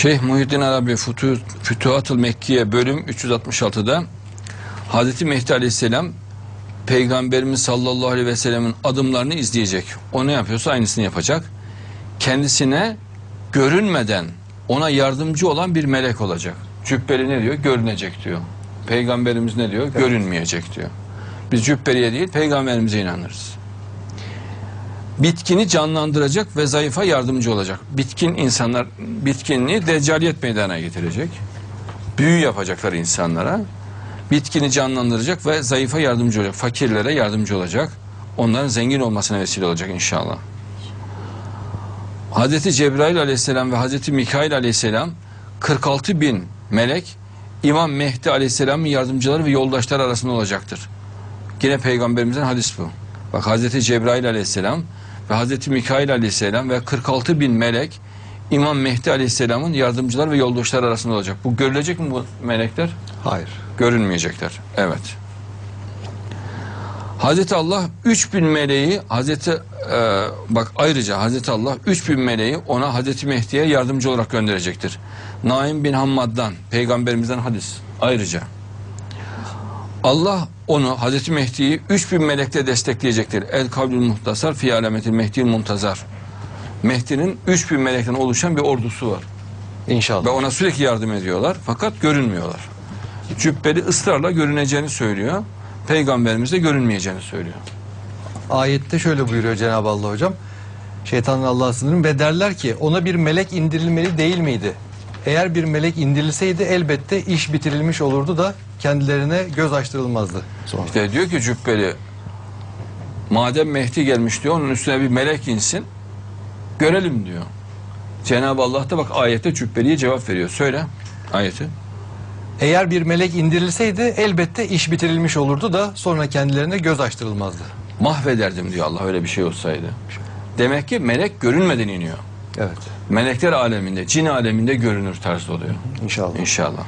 Şeyh Muhyiddin Arabi Fütuh, Fütuhatul Mekkiye bölüm 366'da Hazreti Mehdi Aleyhisselam Peygamberimiz sallallahu aleyhi ve sellemin adımlarını izleyecek. O ne yapıyorsa aynısını yapacak. Kendisine görünmeden ona yardımcı olan bir melek olacak. Cübbeli ne diyor? Görünecek diyor. Peygamberimiz ne diyor? Görünmeyecek diyor. Biz cübbeliye değil peygamberimize inanırız. Bitkini canlandıracak ve zayıfa yardımcı olacak. Bitkin insanlar bitkinliği deccaliyet meydana getirecek. Büyü yapacaklar insanlara. Bitkini canlandıracak ve zayıfa yardımcı olacak. Fakirlere yardımcı olacak. Onların zengin olmasına vesile olacak inşallah. Hazreti Cebrail aleyhisselam ve Hazreti Mikail aleyhisselam 46 bin melek İmam Mehdi aleyhisselamın yardımcıları ve yoldaşları arasında olacaktır. Yine peygamberimizin hadis bu. Bak Hazreti Cebrail aleyhisselam ve Hazreti Mikail aleyhisselam ve 46 bin melek İmam Mehdi aleyhisselamın yardımcılar ve yoldaşları arasında olacak. Bu görülecek mi bu melekler? Hayır. Görünmeyecekler. Evet. Hazreti Allah 3000 meleği Hazreti e, bak ayrıca Hazreti Allah 3000 meleği ona Hazreti Mehdi'ye yardımcı olarak gönderecektir. Naim bin Hammad'dan peygamberimizden hadis ayrıca. Allah onu Hazreti Mehdi'yi 3000 melekle destekleyecektir. El kavlül muhtasar fi alametil Mehdi'l muntazar. Mehdi'nin 3000 melekten oluşan bir ordusu var. İnşallah. Ve ona sürekli yardım ediyorlar fakat görünmüyorlar. Cübbeli ısrarla görüneceğini söylüyor. Peygamberimiz de görünmeyeceğini söylüyor. Ayette şöyle buyuruyor Cenab-ı Allah hocam. Şeytanın Allah'a sınırın ve derler ki ona bir melek indirilmeli değil miydi? Eğer bir melek indirilseydi elbette iş bitirilmiş olurdu da kendilerine göz açtırılmazdı. Sonra. İşte diyor ki Cübbeli madem Mehdi gelmiş diyor onun üstüne bir melek insin görelim diyor. Cenab-ı Allah da bak ayette Cübbeli'ye cevap veriyor. Söyle ayeti. Eğer bir melek indirilseydi elbette iş bitirilmiş olurdu da sonra kendilerine göz açtırılmazdı. Mahvederdim diyor Allah öyle bir şey olsaydı. Demek ki melek görünmeden iniyor. Evet. Melekler aleminde, cin aleminde görünür tarz oluyor. İnşallah. İnşallah.